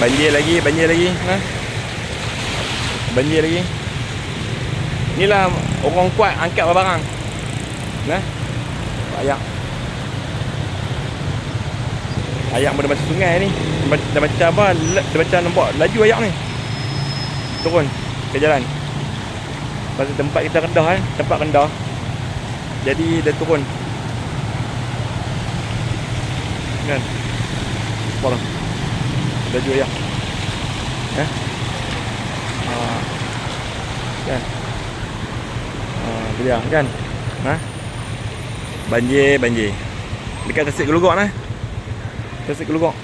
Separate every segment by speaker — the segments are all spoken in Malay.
Speaker 1: Banjir lagi, banjir lagi. Ha? Banjir lagi. Inilah orang kuat angkat barang. Nah. Ayak. Ayak pun dah macam sungai ni. Dah macam apa? Dah macam nampak laju ayak ni. Turun ke jalan. Pasal tempat kita rendah kan, tempat rendah. Jadi dia turun. Kan? Apa dah? Laju ayak. Eh? Ah. Kan? Ah, tu dia kan? Ha? Banjir, banjir. Dekat Tasik Gelugok nah. Tasik Gelugok.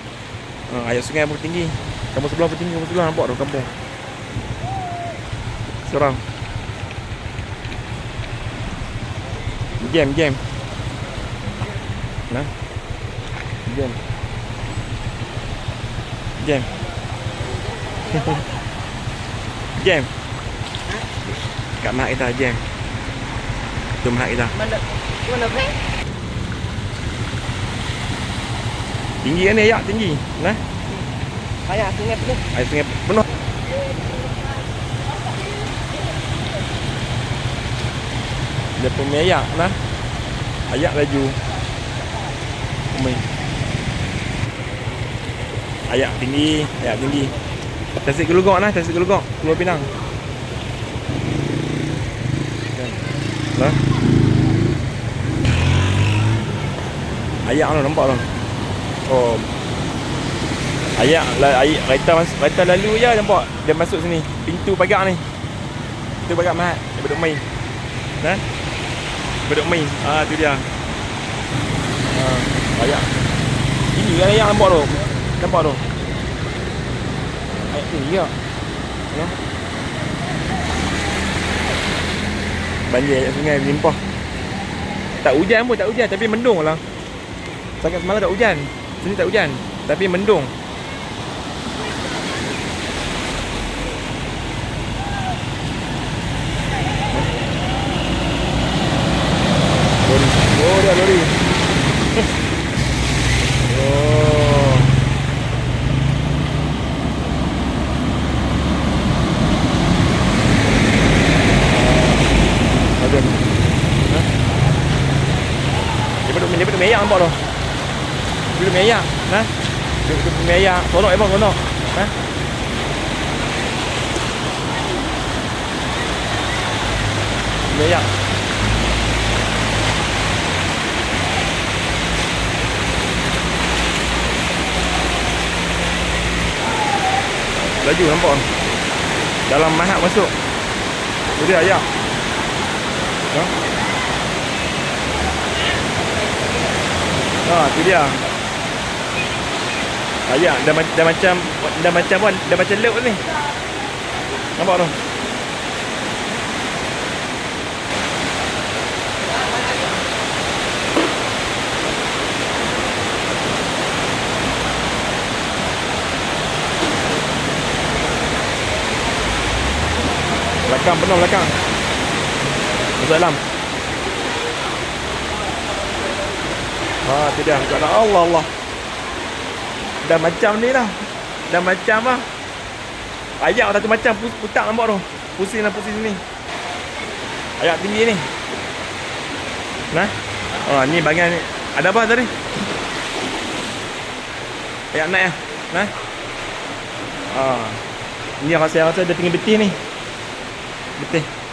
Speaker 1: Ha, air sungai pun tinggi. Kampung sebelah pun tinggi, kampung sebelah nampak tu kampung. Seorang. Jam, jam. Nah. Jam. Jam. jam. Kat mak kita jam. Tu mak kita.
Speaker 2: Mana mana bre?
Speaker 1: Tinggi kan ni ayak tinggi. Nah.
Speaker 2: Ayah sungai penuh.
Speaker 1: Air sungai penuh. Dia punya ayak nah. Ayak laju. Umi. Ayak tinggi, ayak tinggi. Tasik gelugok nah, tasik gelugok. Keluar Pinang. Nah. Ayak tu nampak tu. Oh, Ayak la ayak kereta mas, kereta lalu je nampak dia masuk sini. Pintu pagar ni. Pintu pagar Mahat daripada main. Nah. Daripada main. Ah tu dia. Ah ayak. Ini kan ayak nampak tu. Nampak tu. Ayak tinggi ke? Ya. Banjir ayak sungai melimpah. Tak hujan pun tak hujan tapi mendung lah. Sangat semalam tak hujan. Sini tak hujan tapi mendung. Lori. Oh, dia lori. oh. Ada. Ha? Dia duduk, dia duduk meyak nampak tu. Dia duduk meyak. Nah. Duduk meyak. Sonok Ebon, sonok. Ha? Meyak. Laju nampak tu. Dalam mahat masuk. Tu dia ayak. Ha? Ha, tu dia. Ayak dah, dah macam dah macam apa? Dah macam laut ni. Nampak tu? Belakang penuh belakang. Masuk dalam. Ha, tu dia. Kata Allah Allah. Dah macam ni lah. Dah macam lah. Ayak satu macam putak nampak tu. Pusing lah pusing sini. Ayak tinggi ni. Nah. Oh, ni bagian ni. Ada apa tadi? Ayak naik lah. Nah. Ah. Ni rasa rasa dia tinggi betih ni. Betih.